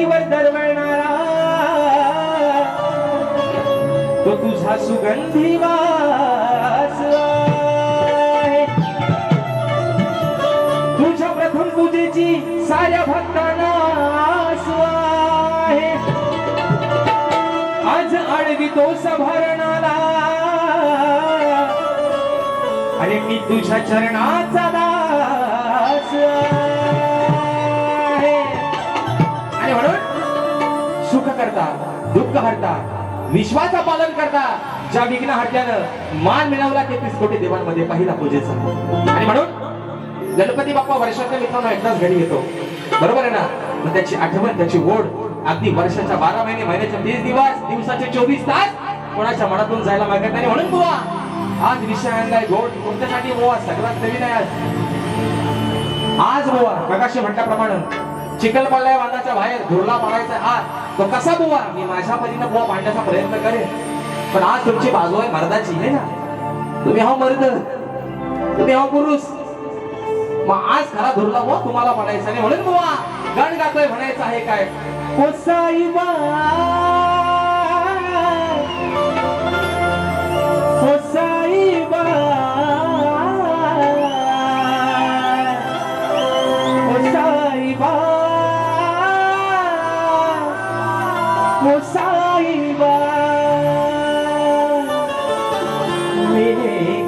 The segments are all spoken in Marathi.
या दरवळणारा. तो तुझा सुगंधी वास आहे. तुझ्या प्रथम पूजेची साऱ्या भक्तांना आस आहे. आज आळवितो सभारणाला. अरे मी तुझ्या चरणाचा सुख करता दुःख हरता विश्वाचा पालन करता ज्या विघ्न हरत्यानं मान मिळवला तेहतीस कोटी देवांमध्ये पहिला पूजेचा. आणि म्हणून गणपती बाप्पा वर्षाच्या मित्रांनो एकदाच घडी येतो. बरोबर आहे ना? मग त्याची आठवण त्याची ओढ अगदी वर्षाच्या बारा महिने महिन्याचे तीस दिवस दिवसाचे चोवीस तास कोणाच्या मनातून जायला मागत नाही. म्हणून बुवा आज विषय आणलाय गोड कोणत्यासाठी बुवा? सगळ्यात नवीन आहे आज. आज बुवा प्रकाश म्हटल्याप्रमाणे चिखल पडलाय वादाच्या बाहेर धुरला मारायचा आत तो कसा बुवा? मी माझ्या परीनं बुवा मांडण्याचा प्रयत्न करेन. पण आज तुमची बाजू आहे मर्दाची आहे ना? तुम्ही हा मर्द. तुम्ही हा पुरुष. मग आज खरा धुरला बुवा तुम्हाला म्हणायचं नाही. म्हणून बुवा गण गातोय म्हणायचं आहे काय? ओ साईबा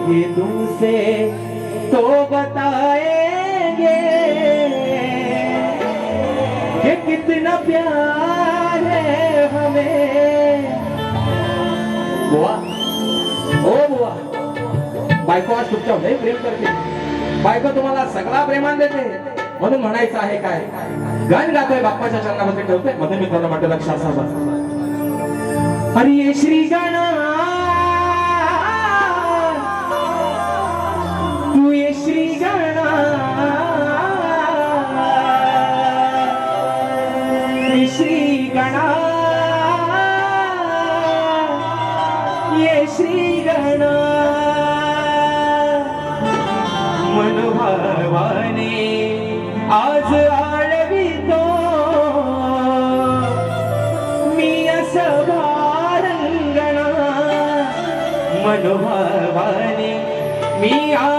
ये तुमसे तो बताएंगे कि कितना प्यार है हमें। बुआ। ओ बुआ। बायको आज तुमच्या लय प्रेम करते. बायको तुम्हाला सगळा प्रेमान देते. म्हणून म्हणायचं आहे काय? गाण गातोय बाप्पाच्या चरणामध्ये ठेवतोय. मध्ये मी म्हटलं लक्षात असावं. अरे श्री गणा मनोभावाने आज आळवितो. मी असं भारंगणा. मनोभावाने मी आळवितो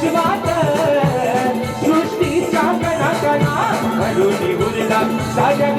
शिवात सृष्टीच्या कणाकणा घडून उरला साजन